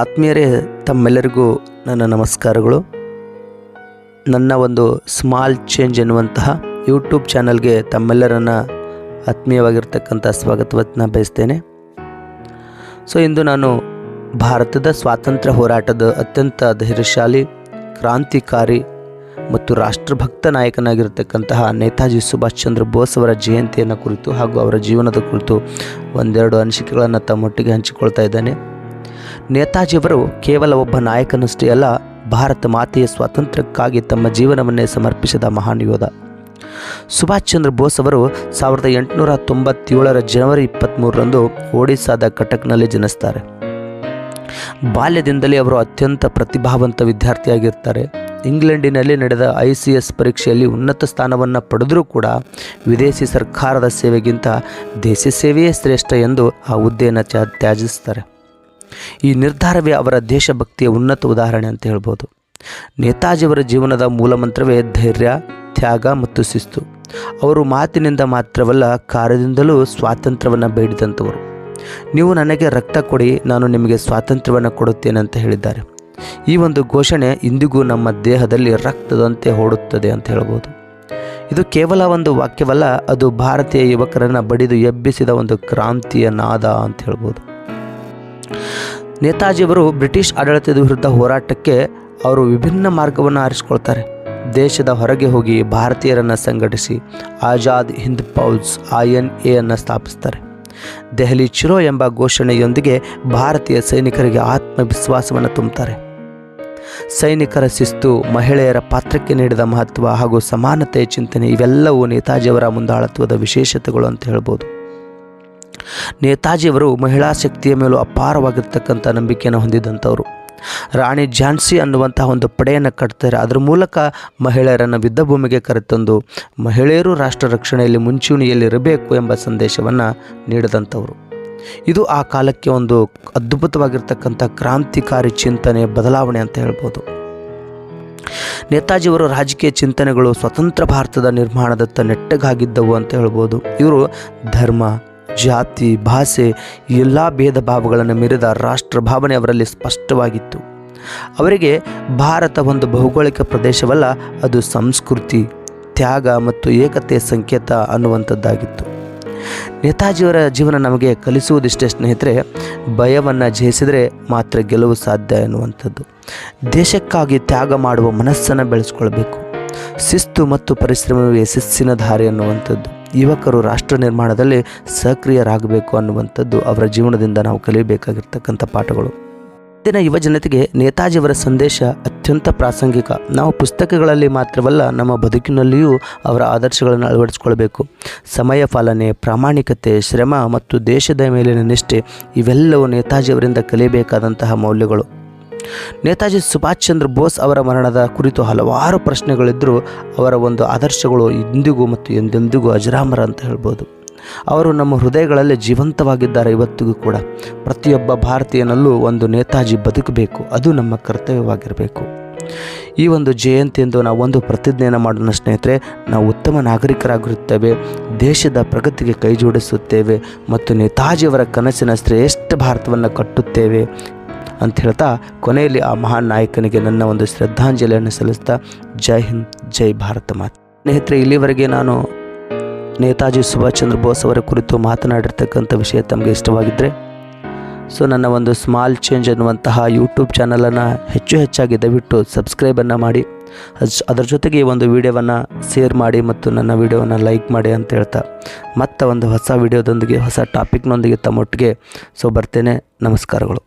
ಆತ್ಮೀಯರೇ, ತಮ್ಮೆಲ್ಲರಿಗೂ ನನ್ನ ನಮಸ್ಕಾರಗಳು. ನನ್ನ ಒಂದು ಸ್ಮಾಲ್ ಚೇಂಜ್ ಎನ್ನುವಂತಹ ಯೂಟ್ಯೂಬ್ ಚಾನಲ್ಗೆ ತಮ್ಮೆಲ್ಲರನ್ನು ಆತ್ಮೀಯವಾಗಿರ್ತಕ್ಕಂಥ ಸ್ವಾಗತವನ್ನು ಬಯಸ್ತೇನೆ. ಸೊ ಇಂದು ನಾನು ಭಾರತದ ಸ್ವಾತಂತ್ರ್ಯ ಹೋರಾಟದ ಅತ್ಯಂತ ಧೈರ್ಯಶಾಲಿ, ಕ್ರಾಂತಿಕಾರಿ ಮತ್ತು ರಾಷ್ಟ್ರಭಕ್ತ ನಾಯಕನಾಗಿರ್ತಕ್ಕಂತಹ ನೇತಾಜಿ ಸುಭಾಷ್ ಚಂದ್ರ ಬೋಸ್ ಅವರ ಜಯಂತಿಯನ್ನು ಕುರಿತು ಹಾಗೂ ಅವರ ಜೀವನದ ಕುರಿತು ಒಂದೆರಡು ಅನಿಸಿಕೆಗಳನ್ನು ತಮ್ಮೊಟ್ಟಿಗೆ ಹಂಚಿಕೊಳ್ತಾ ಇದ್ದೇನೆ. ನೇತಾಜಿಯವರು ಕೇವಲ ಒಬ್ಬ ನಾಯಕನಷ್ಟೇ ಅಲ್ಲ, ಭಾರತ ಮಾತೆಯ ಸ್ವಾತಂತ್ರ್ಯಕ್ಕಾಗಿ ತಮ್ಮ ಜೀವನವನ್ನೇ ಸಮರ್ಪಿಸಿದ ಮಹಾನ್ ಯೋಧ. ಸುಭಾಷ್ ಚಂದ್ರ ಬೋಸ್ ಅವರು ಸಾವಿರದ ಎಂಟುನೂರ ತೊಂಬತ್ತೇಳರ ಜನವರಿ ಇಪ್ಪತ್ತ್ಮೂರರಂದು ಒಡಿಸ್ಸಾದ ಕಟಕ್ನಲ್ಲಿ ಜನಿಸ್ತಾರೆ. ಬಾಲ್ಯದಿಂದಲೇ ಅವರು ಅತ್ಯಂತ ಪ್ರತಿಭಾವಂತ ವಿದ್ಯಾರ್ಥಿಯಾಗಿರ್ತಾರೆ. ಇಂಗ್ಲೆಂಡಿನಲ್ಲಿ ನಡೆದ ಐ ಸಿ ಎಸ್ ಪರೀಕ್ಷೆಯಲ್ಲಿ ಉನ್ನತ ಸ್ಥಾನವನ್ನು ಪಡೆದರೂ ಕೂಡ ವಿದೇಶಿ ಸರ್ಕಾರದ ಸೇವೆಗಿಂತ ದೇಶ ಸೇವೆಯೇ ಶ್ರೇಷ್ಠ ಎಂದು ಆ ಹುದ್ದೆಯನ್ನು ತ್ಯಾ ತ್ಯಾಜಿಸ್ತಾರೆ. ಈ ನಿರ್ಧಾರವೇ ಅವರ ದೇಶಭಕ್ತಿಯ ಉನ್ನತ ಉದಾಹರಣೆ ಅಂತ ಹೇಳ್ಬೋದು. ನೇತಾಜಿಯವರ ಜೀವನದ ಮೂಲಮಂತ್ರವೇ ಧೈರ್ಯ, ತ್ಯಾಗ ಮತ್ತು ಶಿಸ್ತು. ಅವರು ಮಾತಿನಿಂದ ಮಾತ್ರವಲ್ಲ ಕಾರ್ಯದಿಂದಲೂ ಸ್ವಾತಂತ್ರ್ಯವನ್ನು ಬೇಡಿದಂಥವರು. ನೀವು ನನಗೆ ರಕ್ತ ಕೊಡಿ, ನಾನು ನಿಮಗೆ ಸ್ವಾತಂತ್ರ್ಯವನ್ನು ಕೊಡುತ್ತೇನೆ ಅಂತ ಹೇಳಿದ್ದಾರೆ. ಈ ಒಂದು ಘೋಷಣೆ ಇಂದಿಗೂ ನಮ್ಮ ದೇಹದಲ್ಲಿ ರಕ್ತದಂತೆ ಓಡುತ್ತದೆ ಅಂತ ಹೇಳ್ಬೋದು. ಇದು ಕೇವಲ ಒಂದು ವಾಕ್ಯವಲ್ಲ, ಅದು ಭಾರತೀಯ ಯುವಕರನ್ನು ಬಡಿದು ಎಬ್ಬಿಸಿದ ಒಂದು ಕ್ರಾಂತಿಯ ನಾದ ಅಂತ ಹೇಳ್ಬೋದು. ನೇತಾಜಿಯವರು ಬ್ರಿಟಿಷ್ ಆಡಳಿತದ ವಿರುದ್ಧ ಹೋರಾಟಕ್ಕೆ ಅವರು ವಿಭಿನ್ನ ಮಾರ್ಗವನ್ನು ಆರಿಸಿಕೊಳ್ತಾರೆ. ದೇಶದ ಹೊರಗೆ ಹೋಗಿ ಭಾರತೀಯರನ್ನು ಸಂಘಟಿಸಿ Azad Hind Fauj I N A ಅನ್ನು ಸ್ಥಾಪಿಸ್ತಾರೆ. ದೆಹಲಿ ಚಿರೋ ಎಂಬ ಘೋಷಣೆಯೊಂದಿಗೆ ಭಾರತೀಯ ಸೈನಿಕರಿಗೆ ಆತ್ಮವಿಶ್ವಾಸವನ್ನು ತುಂಬುತ್ತಾರೆ ಸೈನಿಕರ ಶಿಸ್ತು, ಮಹಿಳೆಯರ ಪಾತ್ರಕ್ಕೆ ನೀಡಿದ ಮಹತ್ವ ಹಾಗೂ ಸಮಾನತೆಯ ಚಿಂತನೆ ಇವೆಲ್ಲವೂ ನೇತಾಜಿಯವರ ಮುಂದಾಳತ್ವದ ವಿಶೇಷತೆಗಳು ಅಂತ ಹೇಳ್ಬೋದು. ನೇತಾಜಿಯವರು ಮಹಿಳಾ ಶಕ್ತಿಯ ಮೇಲೂ ಅಪಾರವಾಗಿರ್ತಕ್ಕಂಥ ನಂಬಿಕೆಯನ್ನು ಹೊಂದಿದ್ದಂಥವರು ರಾಣಿ ಝಾನ್ಸಿ ಅನ್ನುವಂತಹ ಒಂದು ಪಡೆಯನ್ನು ಕಟ್ತಾರೆ. ಅದರ ಮೂಲಕ ಮಹಿಳೆಯರನ್ನು ಯುದ್ಧ ಭೂಮಿಗೆ ಕರೆತಂದು ಮಹಿಳೆಯರು ರಾಷ್ಟ್ರ ರಕ್ಷಣೆಯಲ್ಲಿ ಮುಂಚೂಣಿಯಲ್ಲಿರಬೇಕು ಎಂಬ ಸಂದೇಶವನ್ನು ನೀಡಿದಂಥವರು. ಇದು ಆ ಕಾಲಕ್ಕೆ ಒಂದು ಅದ್ಭುತವಾಗಿರ್ತಕ್ಕಂಥ ಕ್ರಾಂತಿಕಾರಿ ಚಿಂತನೆ, ಬದಲಾವಣೆ ಅಂತ ಹೇಳ್ಬೋದು. ನೇತಾಜಿಯವರು ರಾಜಕೀಯ ಚಿಂತನೆಗಳು ಸ್ವತಂತ್ರ ಭಾರತದ ನಿರ್ಮಾಣದತ್ತ ನೆಟ್ಟಗಾಗಿದ್ದವು ಅಂತ ಹೇಳ್ಬೋದು. ಇವರು ಧರ್ಮ ಜಾತಿ, ಭಾಷೆ, ಎಲ್ಲ ಭೇದ ಭಾವಗಳನ್ನು ಮೀರಿದ ರಾಷ್ಟ್ರ ಭಾವನೆ ಅವರಲ್ಲಿ ಸ್ಪಷ್ಟವಾಗಿತ್ತು. ಅವರಿಗೆ ಭಾರತ ಒಂದು ಭೌಗೋಳಿಕ ಪ್ರದೇಶವಲ್ಲ, ಅದು ಸಂಸ್ಕೃತಿ, ತ್ಯಾಗ ಮತ್ತು ಏಕತೆಯ ಸಂಕೇತ ಅನ್ನುವಂಥದ್ದಾಗಿತ್ತು. ನೇತಾಜಿಯವರ ಜೀವನ ನಮಗೆ ಕಲಿಸುವುದಿಷ್ಟೇ ಸ್ನೇಹಿತರೆ, ಭಯವನ್ನು ಜಯಿಸಿದರೆ ಮಾತ್ರ ಗೆಲುವು ಸಾಧ್ಯ ಎನ್ನುವಂಥದ್ದು. ದೇಶಕ್ಕಾಗಿ ತ್ಯಾಗ ಮಾಡುವ ಮನಸ್ಸನ್ನು ಬೆಳೆಸ್ಕೊಳ್ಬೇಕು. ಶಿಸ್ತು ಮತ್ತು ಪರಿಶ್ರಮವೇ ಯಶಸ್ಸಿನ ದಾರಿ ಅನ್ನುವಂಥದ್ದು ಯುವಕರು ರಾಷ್ಟ್ರ ನಿರ್ಮಾಣದಲ್ಲಿ ಸಕ್ರಿಯರಾಗಬೇಕು ಅನ್ನುವಂಥದ್ದು ಅವರ ಜೀವನದಿಂದ ನಾವು ಕಲಿಯಬೇಕಾಗಿರ್ತಕ್ಕಂಥ ಪಾಠಗಳು. ಇಂದಿನ ಯುವ ಜನತೆಗೆ ನೇತಾಜಿಯವರ ಸಂದೇಶ ಅತ್ಯಂತ ಪ್ರಾಸಂಗಿಕ. ನಾವು ಪುಸ್ತಕಗಳಲ್ಲಿ ಮಾತ್ರವಲ್ಲ, ನಮ್ಮ ಬದುಕಿನಲ್ಲಿಯೂ ಅವರ ಆದರ್ಶಗಳನ್ನು ಅಳವಡಿಸಿಕೊಳ್ಬೇಕು ಸಮಯ ಪಾಲನೆ, ಪ್ರಾಮಾಣಿಕತೆ, ಶ್ರಮ ಮತ್ತು ದೇಶದ ಮೇಲಿನ ನಿಷ್ಠೆ ಇವೆಲ್ಲವೂ ನೇತಾಜಿಯವರಿಂದ ಕಲಿಯಬೇಕಾದಂತಹ ಮೌಲ್ಯಗಳು. ನೇತಾಜಿ ಸುಭಾಷ್ ಚಂದ್ರ ಬೋಸ್ ಅವರ ಮರಣದ ಕುರಿತು ಹಲವಾರು ಪ್ರಶ್ನೆಗಳಿದ್ದರೂ ಅವರ ಒಂದು ಆದರ್ಶಗಳು ಇಂದಿಗೂ ಮತ್ತು ಎಂದೆಂದಿಗೂ ಅಜರಾಮರ ಅಂತ ಹೇಳ್ಬೋದು. ಅವರು ನಮ್ಮ ಹೃದಯಗಳಲ್ಲಿ ಜೀವಂತವಾಗಿದ್ದಾರೆ ಇವತ್ತಿಗೂ ಕೂಡ. ಪ್ರತಿಯೊಬ್ಬ ಭಾರತೀಯನಲ್ಲೂ ಒಂದು ನೇತಾಜಿ ಬದುಕಬೇಕು. ಅದು ನಮ್ಮ ಕರ್ತವ್ಯವಾಗಿರಬೇಕು. ಈ ಒಂದು ಜಯಂತಿಯಂದು ನಾವು ಒಂದು ಪ್ರತಿಜ್ಞೆಯನ್ನು ಮಾಡೋಣ ಸ್ನೇಹಿತರೆ. ನಾವು ಉತ್ತಮ ನಾಗರಿಕರಾಗಿರುತ್ತೇವೆ. ದೇಶದ ಪ್ರಗತಿಗೆ ಕೈ ಜೋಡಿಸುತ್ತೇವೆ ಮತ್ತು ನೇತಾಜಿಯವರ ಕನಸಿನ ಶ್ರೇಷ್ಠ ಭಾರತವನ್ನು ಕಟ್ಟುತ್ತೇವೆ. ಅಂತ ಹೇಳ್ತಾ ಕೊನೆಯಲ್ಲಿ ಆ ಮಹಾನ್ ನಾಯಕನಿಗೆ ನನ್ನ ಒಂದು ಶ್ರದ್ಧಾಂಜಲಿಯನ್ನು ಸಲ್ಲಿಸ್ತಾ ಜೈ ಹಿಂದ್, ಜೈ ಭಾರತ ಮಾತೆ. ಸ್ನೇಹಿತರೆ, ಇಲ್ಲಿವರೆಗೆ ನಾನು ನೇತಾಜಿ ಸುಭಾಷ್ ಚಂದ್ರ ಬೋಸ್ ಅವರ ಕುರಿತು ಮಾತನಾಡಿರ್ತಕ್ಕಂಥ ವಿಷಯ ತಮಗೆ ಇಷ್ಟವಾಗಿದ್ದರೆ ಸೊ ನನ್ನ ಒಂದು ಸ್ಮಾಲ್ ಚೇಂಜ್ ಅನ್ನುವಂತಹ ಯೂಟ್ಯೂಬ್ ಚಾನಲನ್ನು ಹೆಚ್ಚು ಹೆಚ್ಚಾಗಿ ದಯವಿಟ್ಟು ಸಬ್ಸ್ಕ್ರೈಬನ್ನು ಮಾಡಿ ಅದರ ಜೊತೆಗೆ ಒಂದು ವಿಡಿಯೋವನ್ನು ಶೇರ್ ಮಾಡಿ ಮತ್ತು ನನ್ನ ವಿಡಿಯೋವನ್ನು ಲೈಕ್ ಮಾಡಿ ಅಂತ ಹೇಳ್ತಾ ಮತ್ತೆ ಒಂದು ಹೊಸ ವಿಡಿಯೋದೊಂದಿಗೆ, ಹೊಸ ಟಾಪಿಕ್ನೊಂದಿಗೆ ತಮ್ಮೊಟ್ಟಿಗೆ, ಸೊ ಬರ್ತೇನೆ. ನಮಸ್ಕಾರಗಳು.